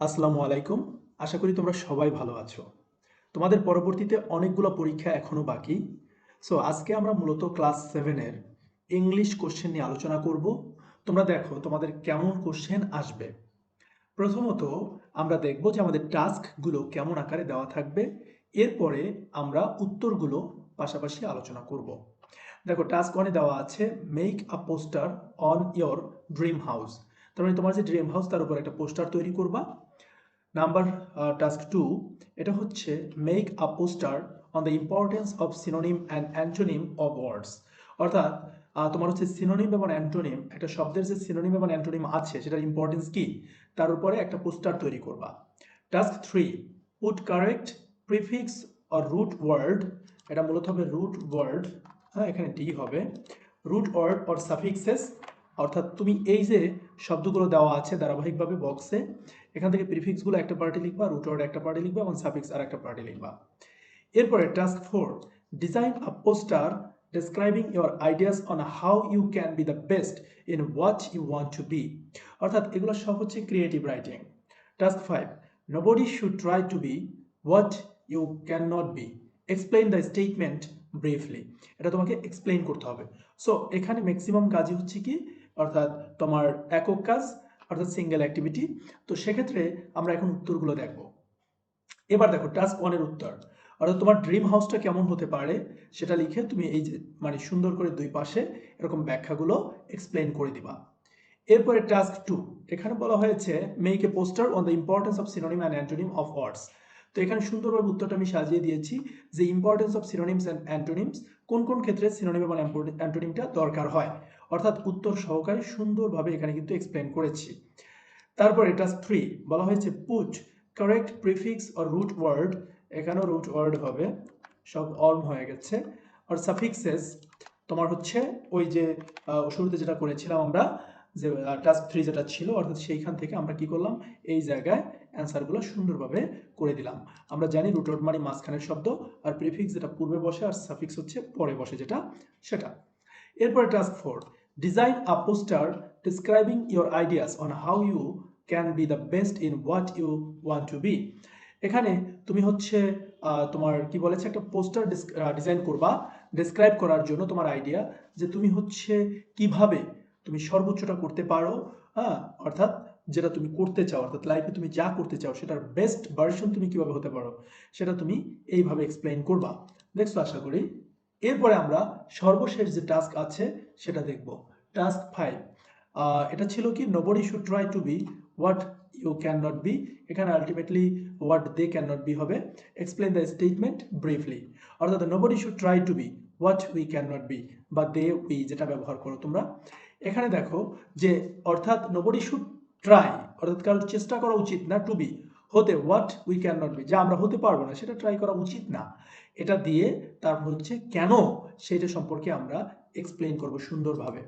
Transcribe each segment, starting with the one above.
আসসালামু আলাইকুম। আশা করি তোমরা সবাই ভালো আছো। তোমাদের পরবর্তীতে অনেকগুলো পরীক্ষা এখনও বাকি। সো আজকে আমরা মূলত ক্লাস সেভেনের ইংলিশ কোশ্চেন নিয়ে আলোচনা করব। তোমরা দেখো তোমাদের কেমন কোশ্চেন আসবে। প্রথমত আমরা দেখব যে আমাদের টাস্কগুলো কেমন আকারে দেওয়া থাকবে। এরপরে আমরা উত্তরগুলো পাশাপাশি আলোচনা করব। দেখো টাস্ক ওয়ানে দেওয়া আছে make a poster on your dream house তার তোমার যে ড্রিম হাউস তার উপর একটা পোস্টার তৈরি করবা। নাম্বার টাস্ক টু এটা হচ্ছে make a poster on the importance of synonym and antonym of words অর্থাৎ তোমার হচ্ছে সিনোনিম এবং অ্যান্টোনিম একটা শব্দের যে সিনোনিম এবং অ্যান্টোনিম আছে, সেটার ইম্পর্টেন্স কি? তার উপরে একটা পোস্টার তৈরি করবা। Task three put correct prefix or root word এটা মূলত হবে রুট ওয়ার্ড হ্যাঁ এখানে ডি হবে। রুট ওয়ার্ড অর সাফিক্সেস অর্থাৎ তুমি এই যে শব্দগুলো দেওয়া আছে ধারাবাহিকভাবে বক্সে এখান থেকে প্রিফিক্সগুলো একটা পার্টি লিখবা রুট ওয়ার্ড একটা পার্টি লিখবা এবং সাফিক্স আর একটা পার্টি লিখবা। এরপরে task four design a poster describing your ideas on how you can be the best in what you want to be অর্থাৎ এগুলো সব হচ্ছে creative writing task five nobody should try to be what you can not be explain the statement briefly এটা তোমাকে explain করতে হবে। So এখানে maximum কাজই হচ্ছে কি? অর্থাৎ তোমার একক কাজ, অর্থাৎ সিঙ্গেল অ্যাক্টিভিটি তো সেক্ষেত্রে আমরা এখন উত্তরগুলো দেখব। এবার দেখো টাস্ক ওয়ানের উত্তর। অর্থাৎ তোমার ড্রিম হাউসটা কেমন হতে পারে সেটা লিখে তুমি এই যে মানে সুন্দর করে দুই পাশে এরকম ব্যাখ্যাগুলো এক্সপ্লেন করে দিবা। এরপরে টাস্ক টু এখানে বলা হয়েছে make a poster on the importance of synonym and antonym of words তো এখানে সুন্দরভাবে উত্তরটা আমি সাজিয়ে দিয়েছি যে importance of synonyms and antonyms কোন কোন ক্ষেত্রে সিনোনিম এবং অ্যান্টোনিমটা দরকার হয়। অর্থাৎ উত্তর সহকারে সুন্দরভাবে এখানে কিন্তু এক্সপ্লেন করেছি। তারপরে টাস্ক থ্রি বলা হয়েছে put correct prefix or root word এখানেও রুট ওয়ার্ড হবে, সব অর্ম হয়ে গেছে। আর সাফিক্সেস তোমার হচ্ছে ওই যে শুরুতে যেটা করেছিলাম আমরা, যে টাস্ক থ্রি যেটা ছিল, অর্থাৎ সেইখান থেকে আমরা কি করলাম, এই জায়গায় অ্যান্সারগুলো সুন্দরভাবে করে দিলাম। আমরা জানি রুট ওয়ার্ড মানে মাঝখানের শব্দ, আর প্রিফিক্স যেটা পূর্বে বসে, আর সাফিক্স হচ্ছে পরে বসে যেটা, সেটা। এরপরে task four design a poster describing your ideas on how you can be the best in what you want to be এখানে তুমি হচ্ছে তোমার কি বলেছে, একটা পোস্টার ডিজাইন করবা ডিসক্রাইব করার জন্য তোমার আইডিয়া যে তুমি হচ্ছে কীভাবে তুমি সর্বোচ্চটা করতে পারো হ্যাঁ অর্থাৎ যেটা তুমি করতে চাও, অর্থাৎ লাইফে তুমি যা করতে চাও, সেটার বেস্ট ভার্সন তুমি কীভাবে হতে পারো, সেটা তুমি এইভাবে এক্সপ্লেইন করবা। দেখছ, আশা করি এরপরে আমরা সর্বশেষ যে টাস্ক আছে সেটা দেখব। টাস্ক ফাইভ এটা ছিল কি nobody should try to be what you can not be এখানে ultimately what they can not be হবে। এক্সপ্লেন দ্য স্টেটমেন্ট ব্রিফলি অর্থাৎ nobody should try to be what we can not be বা they we যেটা ব্যবহার করো তোমরা। এখানে দেখো যে, অর্থাৎ নোবডি শুড ট্রাই অর্থাৎ কারোর চেষ্টা করা উচিত না টু বি হতে what we can not be যা আমরা হতে পারব না, সেটা ট্রাই করা উচিত না। এটা দিয়ে তারপর হচ্ছে কেন সেটা সম্পর্কে আমরা এক্সপ্লেন করব সুন্দরভাবে।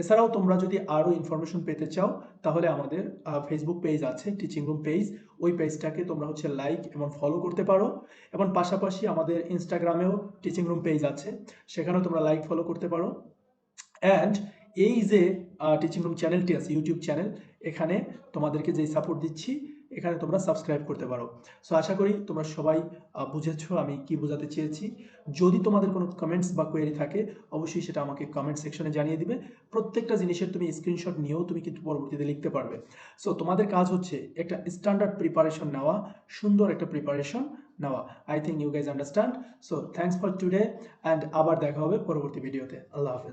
এছাড়াও তোমরা যদি আরও ইনফরমেশন পেতে চাও, তাহলে আমাদের ফেসবুক পেজ আছে টিচিং রুম পেজ ওই পেজটাকে তোমরা হচ্ছে লাইক এবং ফলো করতে পারো। এবং পাশাপাশি আমাদের ইনস্টাগ্রামেও টিচিং রুম পেজ আছে, সেখানেও তোমরা লাইক ফলো করতে পারো। অ্যান্ড এই যে টিচিং রুম চ্যানেলটি আছে ইউটিউব চ্যানেল এখানে তোমাদেরকে যেই সাপোর্ট দিচ্ছি এখানে তোমরা সাবস্ক্রাইব করতে পারো। সো আশা করি তোমরা সবাই বুঝেছ আমি কি বোঝাতে চেয়েছি। যদি তোমাদের কোনো কমেন্টস বা কোয়েরি থাকে, অবশ্যই সেটা আমাকে কমেন্ট সেকশনে জানিয়ে দিবে। প্রত্যেকটা জিনিসের তুমি স্ক্রিনশট নিয়েও তুমি কিন্তু পরবর্তীতে লিখতে পারবে। সো তোমাদের কাজ হচ্ছে একটা স্ট্যান্ডার্ড প্রিপারেশন নেওয়া, সুন্দর একটা প্রিপারেশন নেওয়া। I think you guys understand so thanks for today and আবার দেখা হবে পরবর্তী ভিডিওতে আল্লাহ হাফেজ।